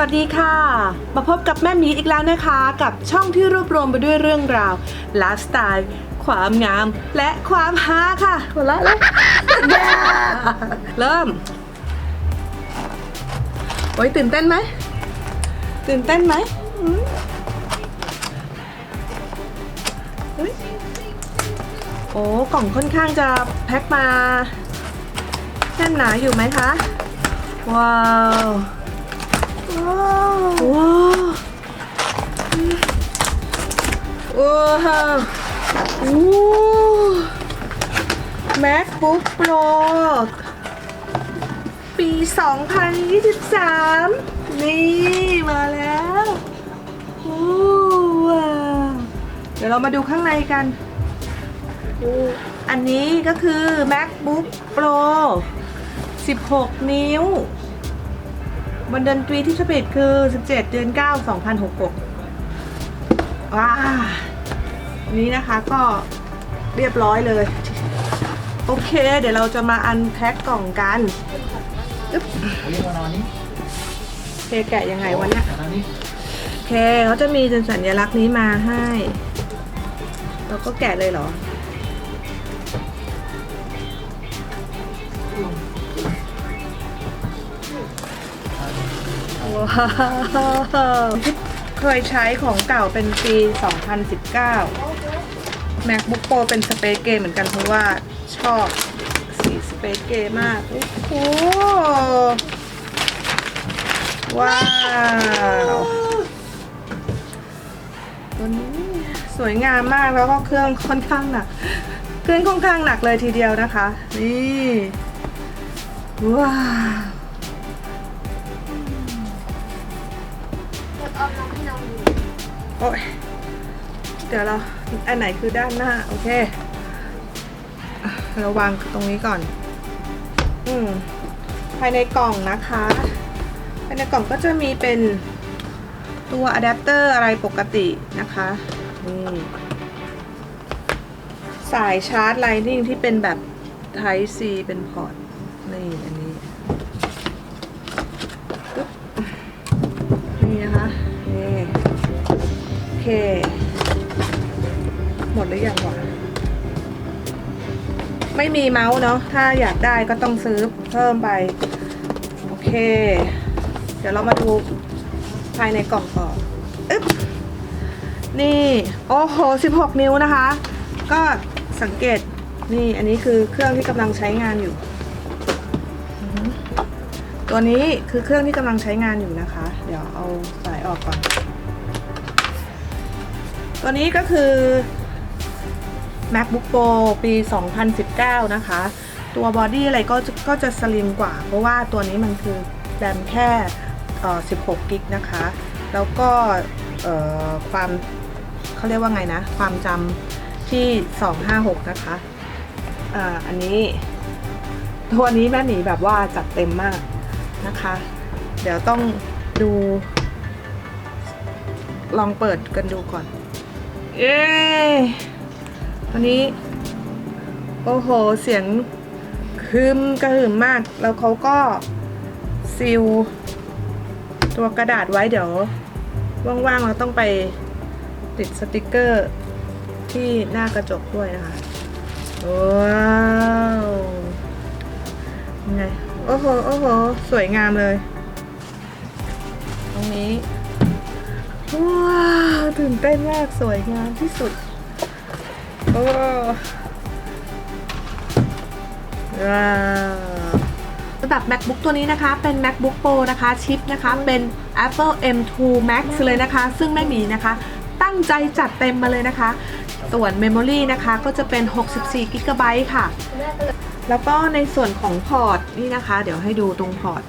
สวัสดีค่ะ มาพบกับแม่หมีอีกแล้วนะคะ กับช่องที่รวบรวมไปด้วยเรื่องราวไลฟ์สไตล์ความงาม และความฮาค่ะหัวเราะแล้วเริ่ม โอ้ยตื่นเต้นไหม ตื่นเต้นไหมโอ้กล่องค่อนข้างจะแพ็คมาแน่นหนาอยู่ไหมคะ ว้าว ว้าวว้าวโอ้ MacBook Pro ปี 2023 นี่มาแล้วโอ้ว้าเดี๋ยวเรามาดูข้างในกัน อันนี้ก็คือ MacBook Pro 16 นิ้ว วันเดือนปีที่ฉบับคือ 17 เดือน 9 2066ว้านี้นะคะก็เรียบร้อยเลย โอเค เดี๋ยวเราจะมาอันแพ็คกล่องกันอึ๊บเรียนอนนี่โอเคแกะยังไงวะเนี่ยมานอนนี่โอเคเขาจะมีสัญลักษณ์นี้มาให้ เราก็แกะเลยเหรอ ว้าวเคยใช้ของเก่าเป็นปี 2019 MacBook Pro เป็นสเปซเกมเหมือนกันเพราะว่าชอบสีสเปซเกมมาก โอ้โห ว้าวตัวนี้สวยงามมากแล้วก็เครื่องค่อนข้างหนัก เครื่องค่อนข้างหนักเลยทีเดียวนะคะ นี่ ว้าว กดออมน้องให้น้องดูโอ้ยเดี๋ยวเราอันไหนคือด้านหน้า โอเคเราวางตรงนี้ก่อน อืมภายในกล่องนะคะภายในกล่องก็จะมีเป็นตัวอะแดปเตอร์อะไรปกตินะคะนี่สายชาร์จ Lightning ที่เป็นแบบ Type C เป็นพอร์ตนี่อัน รือยังวะไม่มีเมาส์เนาะถ้าอยากได้ก็ต้องซื้อเพิ่มไป โอเค เดี๋ยวเรามาดูภายในกล่องต่ออึ๊บนี่ โอ้โห 16 นิ้วนะคะ ก็สังเกตนี่อันนี้คือเครื่องที่กำลังใช้งานอยู่ ตัวนี้คือเครื่องที่กำลังใช้งานอยู่นะคะ เดี๋ยวเอาสายออกก่อน ตัวนี้ก็คือ MacBook Pro ปี 2019 นะคะ ตัวบอดี้อะไรก็จะก็จะสลิมกว่า เพราะว่าตัวนี้มันคือแรมแค่16กิกนะคะ แล้วก็เอ่อความเขาเรียกว่าไงนะ ความจำที่ 256 นะคะอ่าอันนี้ตัวนี้แม่หมีแบบว่าจัดเต็มมากนะคะ เดี๋ยวต้องดู ลองเปิดกันดูก่อน เย้ วันนี้ โอ้โห เสียงคืมกระหึ่มมาก แล้วเขาก็ซีลตัวกระดาษไว้เดี๋ยว ว่างๆเราต้องไปติดสติกเกอร์ที่หน้ากระจกด้วยนะคะ ว้าวไงโอ้โห โอ้โห สวยงามเลย ตรงนี้ ว้าว ตื่นเต้นมาก สวยงามที่สุด อ้ว้าวระดับ MacBook ตัวนี้นะคะ เป็น MacBook Pro นะคะ ชิปนะคะ เป็น Apple M2 Max เลยนะคะ ซึ่งไม่มีนะคะ ตั้งใจจัดเต็มมาเลยนะคะ ส่วน Memory นะคะ ก็จะเป็น 64 g b ค่ะ แล้วก็ในส่วนของพอร์ตนี่นะคะ เดี๋ยวให้ดูตรงพอร์ต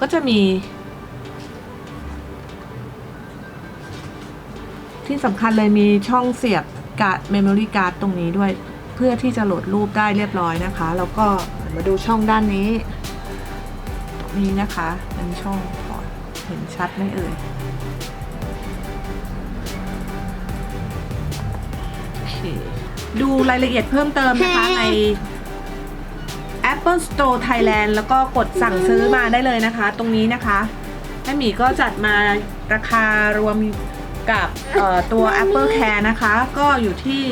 ก็จะมี ที่สำคัญเลยมีช่องเสียบ การ์ดเมมโมรี่การ์ดตรงนี้ด้วย เพื่อที่จะโหลดรูปได้เรียบร้อยนะคะ แล้วก็มาดูช่องด้านนี้ นี่นะคะเป็นช่องพอร์ตเห็นชัดไหมเอ่ยโอเคดูรายละเอียดเพิ่มเติมนะคะใน Apple Store Thailand แล้วก็กดสั่งซื้อมาได้เลยนะคะ ตรงนี้นะคะแม่หมีก็จัดมาราคารวม กับเอ่อตัว Apple Care นะคะ ก็อยู่ที่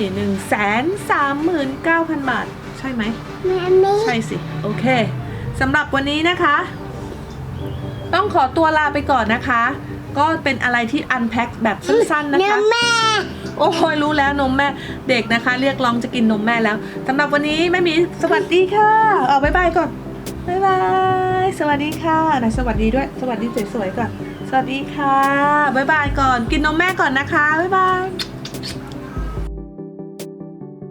139,000 บาท ใช่ไหมแม่ไม่ใช่สิ โอเคสำหรับวันนี้นะคะ ต้องขอตัวลาไปก่อนนะคะ ก็เป็นอะไรที่อันแพ็คแบบสั้นๆนะคะแม่โอ้ยรู้แล้วนมแม่เด็กนะคะ เรียกร้องจะกินนมแม่แล้วสำหรับวันนี้แม่หมีสวัสดีค่ะเอาบายบายก่อนบายบายสวัสดีค่ะไหนสวัสดีด้วย สวัสดีสวยๆก่อน สวัสดีค่ะบายบายก่อน กินนมแม่ก่อนนะคะบายบาย